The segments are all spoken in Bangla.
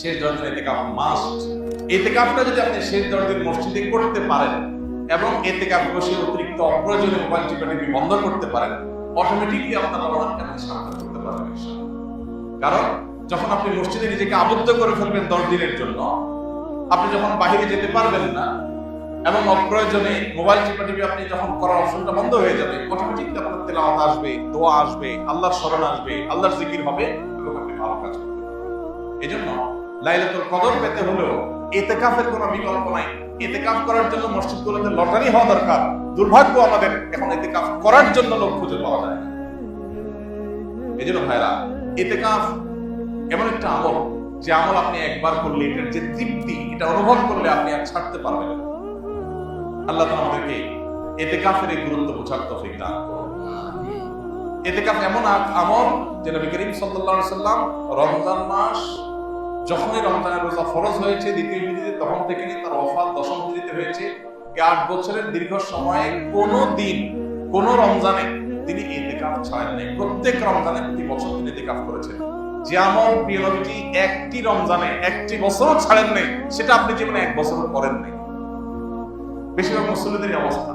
শেষ দশ দিন এতেকাফ মাস্ট এতেকাফটা যদি আপনি শেষ দশ দিন মসজিদে করতে পারেন এবং এতেকাফ বসে অতিরিক্ত অপ্রয়োজনীয় মোবাইল টিপাটিপি বন্ধ করতে পারেন অটোমেটিকলি আপনার রমাদানকে আপনি সার্থক করতে পারবেন কারণ যখন আপনি মসজিদে নিজেকে আবদ্ধ করে ফেলবেন দশ দিনের জন্য, আপনি যখন বাইরে যেতে পারবেন না এবং অপ্রয়োজনে মোবাইল টিপাটিপি আপনি যখন করার অপশনটা বন্ধ হয়ে যাবে অটোমেটিকলি আপনার তেলাওয়াত আসবে, দোয়া আসবে, আল্লাহর স্মরণ আসবে, আল্লাহর জিকির হবে এবং আপনি ভালো কাজ করবেন এই জন্য লাইলাতুল কদর পেতে হলেও এতেকাফের কোনো বিকল্প নাই। এতেকাফ করার জন্য মসজিদগুলোতে লটারি হওয়া দরকার। দুর্ভাগ্য আমাদের এখন এতেকাফ করার জন্য লোক খুঁজে পাওয়া যায়। এই জন্য ভাইরা এতেকাফ এমন একটা আমল যে আমল আপনি একবার করলে এটার যে তৃপ্তি, এটা অনুভব করলে আপনি আর ছাড়তে পারবেন না। আল্লাহ তাআলা আমাদেরকে এতেকাফের এই গুরুত্ব বোঝার তৌফিক দান করুন। এতেকাফ এমন আমল যে নবী সাল্লাল্লাহু সাল্লাম রমজান মাস যখনই রমজানের রোজা ফরজ হয়েছে, দ্বিতীয় হিজরিতে তখন থেকে তার ওফাত দশম হিজরিতে হয়েছে। এই আট বছরের দীর্ঘ সময়ে কোনো দিন, কোনো রমজানে তিনি এতেকাফ ছাড়েন নাই। প্রত্যেক রমজানে প্রতি বছর তিনি এতেকাফ করেছেন। যে আমল প্রিয় নবীজি, একটি রমজানে একটি বছরও ছাড়েন নাই। সেটা আপনি জীবনে এক বছর করেন নাই। বেশিরভাগ মুসলিমদেরই অবস্থা।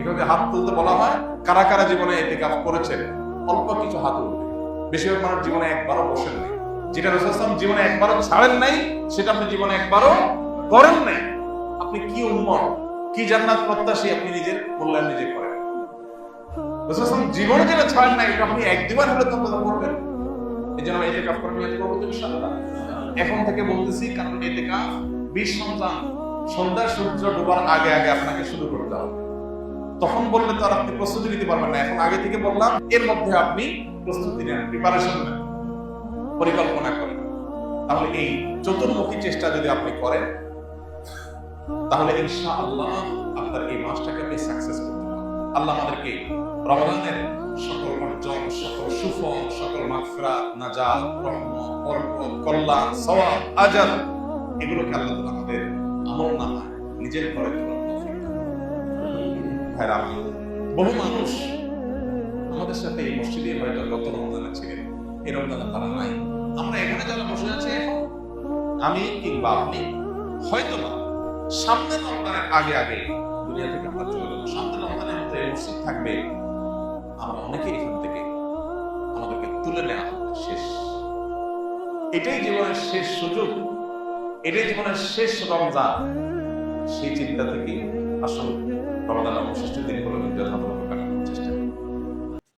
এভাবে হাত তুলতে বলা হয়, কারা কারা জীবনে এতেকাফ করেছেন? অল্প কিছু হাত উঠবে বেশিরভাগ মানুষ জীবনে একবারও বসেন নাই যেটা রসুলাম জীবনে একবারও ছাড়েন নাই, সেটা আপনি জীবনে একবারও করেন নাই। আপনি কি উন্মত কি জান্নাত প্রত্যাশী আপনি নিজের মূল্যায়ন নিজে করেন। জীবনে যেটা ছাড়েন নাই, এটা আপনি হলে তো এই জন্য কাপ করেন নিয়ত করব এখন থেকে বলতেছি, কারণ এতে কাপ বিশ সন্তান সন্ধ্যা সূর্য ডোবার আগে আগে আপনাকে শুরু করতে হবে। তখন বললে তো আর আপনি প্রস্তুতি নিতে পারবেন না। এখন আগে থেকে বললাম, এর মধ্যে আপনি প্রস্তুতি নেন প্রিপারেশন নেন। পরিকল্পনা করেন। তাহলে এই চতুর্মুখী চেষ্টা যদি আপনি করেন, তাহলে ইনশাআল্লাহ আপনার এই মাসটাকে আপনি সাকসেস করতে পারবেন। আল্লাহ আমাদেরকে রমজানের সকল অর্জন, সকল সুফল, সকল মাগফিরাত, নাজাত, রহমত, বরকত, কল্যাণ, সওয়াব আজাল এগুলোকে আল্লাহ তাআলা আমাদের আমল নামায়, নিজের ঘরে বহু মানুষ আমাদের সাথে এই মসজিদে হয়তো গত রমজানে ছিলেন এই রমজানে তারা নাই। আমরা এখানে যারা বসে আছি, আমি কিংবা আপনি হয়তো না সামনের রমজানের আগে আগে দুনিয়া থেকে আমরা চলে যাব সামনের রমজানের মধ্যে মসজিদ থাকবে। আমরা অনেকেই এখান থেকে আমাদেরকে তুলে নেওয়া শেষ। এটাই জীবনের শেষ সুযোগ। এটাই জীবনের শেষ রমজান। সেই চিন্তা থেকে আসল রমজান অবশিষ্ট